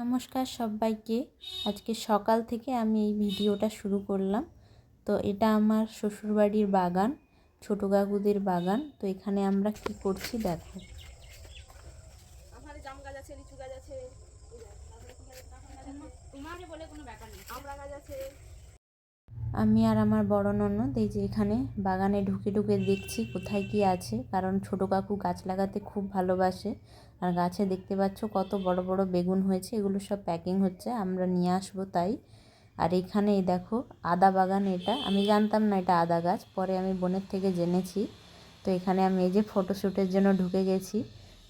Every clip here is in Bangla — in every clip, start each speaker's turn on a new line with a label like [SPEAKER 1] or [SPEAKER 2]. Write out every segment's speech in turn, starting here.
[SPEAKER 1] নমস্কার সবাইকে। আজকে সকাল থেকে আমি এই ভিডিওটা শুরু করলাম। তো এটা আমার শ্বশুরবাড়ির বাগান ছোটো কাকুদের বাগান। তো এখানে আমরা কি করছি দেখো।
[SPEAKER 2] আমার জাম গাছ আছে লিচু গাছ আছে। তোমার বলে কোনো ব্যাপার নেই। আমরা গাছ আছে।
[SPEAKER 1] আমি আর আমার বড় ননদ এই যে এখানে বাগানে ঢুকে ঢুকে দেখছি কোথায় কি আছে। কারণ ছোটো কাকু গাছ লাগাতে খুব ভালোবাসে। আর গাছে দেখতে পাচ্ছ কত বড় বড় বেগুন হয়েছে, এগুলো সব প্যাকিং হচ্ছে, আমরা নিয়ে আসব তাই। আর এখানে এই দেখো, আদা বাগান এটা। আমি জানতাম না এটা আদা গাছ, পরে আমি বোনের থেকে জেনেছি। তো এখানে আমি এই যে ফটোশ্যুটের জন্য ঢুকে গেছি।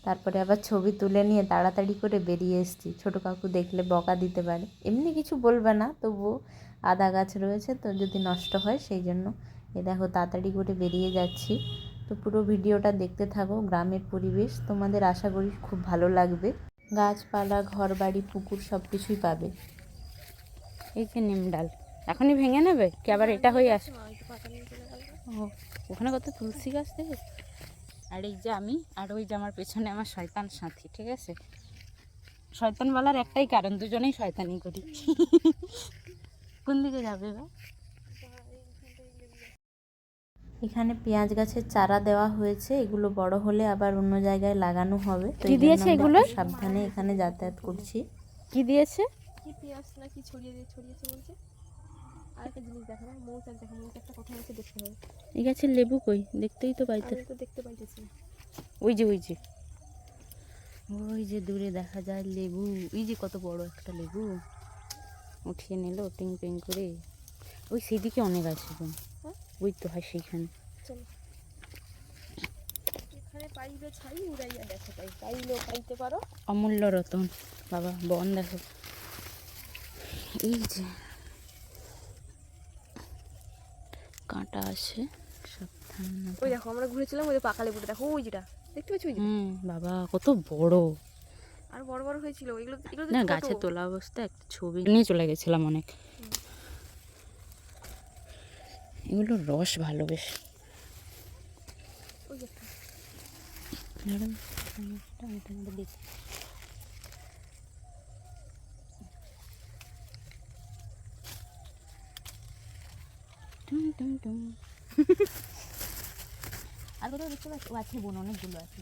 [SPEAKER 1] তারপরে আবার ছবি তুলে নিয়ে তাড়াতাড়ি করে বেরিয়ে এসেছি। ছোটো কাকু দেখলে বকা দিতে পারে। এমনি কিছু বলবে না তবুও আদা গাছ রয়েছে তো যদি নষ্ট হয় সেই জন্য। এ দেখো তাড়াতাড়ি করে বেরিয়ে যাচ্ছি। তো পুরো ভিডিওটা দেখতে থাকো গ্রামের পরিবেশ। তোমাদের আশা করি খুব ভালো লাগবে। গাছপালা ঘর বাড়ি পুকুর সব কিছুই পাবে।
[SPEAKER 3] এই যে নিম ডাল। এখনই ভেঙে নেবে? কি আবার এটা হয়ে আসে ও ওখানে কত তুলসী গাছ থেকে আর এই যে আমি আর ওই যে আমার পেছনে আমার শয়তান সাথী ঠিক আছে? শয়তান বলার একটাই কারণ দুজনেই শয়তানি করি। কোন দিকে যাবে বা
[SPEAKER 1] এখানে পেঁয়াজ গাছের চারা দেওয়া হয়েছে এগুলো বড় হলে আবার অন্য জায়গায় লাগানো হবে।
[SPEAKER 3] কি দিয়েছে এগুলো?
[SPEAKER 1] সাবধানে এখানে যাতায়াত করছি।
[SPEAKER 3] কি দিয়েছে?
[SPEAKER 2] কি পেঁয়াজ না কি ছড়িয়ে দিয়ে ছড়িয়েছে বলছে? আর একটা জিনিস দেখো মৌচাক দেখো মৌচাকটা কোথায় আছে দেখতে হবে
[SPEAKER 3] এই গাছের লেবু কই? দেখতেই তো পাইতে।
[SPEAKER 2] তো দেখতে পাইতেছি
[SPEAKER 3] ওই যে ওই যে। ওই যে দূরে দেখা যায় লেবু। ওই যে কত বড় একটা লেবু। উঠিয়ে নিল টিং টিং করে। ওই সেদিকে অনেক আছে
[SPEAKER 2] হ্যাঁ?
[SPEAKER 3] ওই তো হয় সেইখানে।
[SPEAKER 2] চলো। ছাই উড়াইয়া দেখো তাই। পাইলেও পাইতে পারো।
[SPEAKER 3] অমূল্য রতন। বাবা বন দেখো। এই যে। কাঁটা আছে। সাবধান
[SPEAKER 2] ওই দেখো আমরা ঘুরেছিলাম ওই যে পাকা লেবুটা দেখো ওই যেটা দেখতে পাচ্ছি ওই
[SPEAKER 3] হুম বাবা কত বড়।
[SPEAKER 2] আর বড় বড় হয়েছিল এগুলো এগুলো
[SPEAKER 3] না গাছে তোলা অবস্থা একটা ছবি নিয়ে চলে গেছিলাম অনেক। এগুলো রস ভালো বেশ। দেখি আর কোথাও দেখতে পাচ্ছি? আছে বোন অনেকগুলো আছে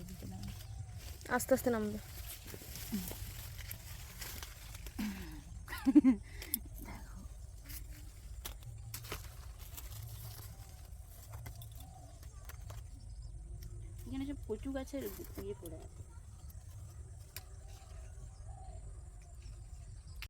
[SPEAKER 2] আস্তে আস্তে নামবে।
[SPEAKER 3] এখানে সব কচু গাছের ইয়ে পড়ে আছে।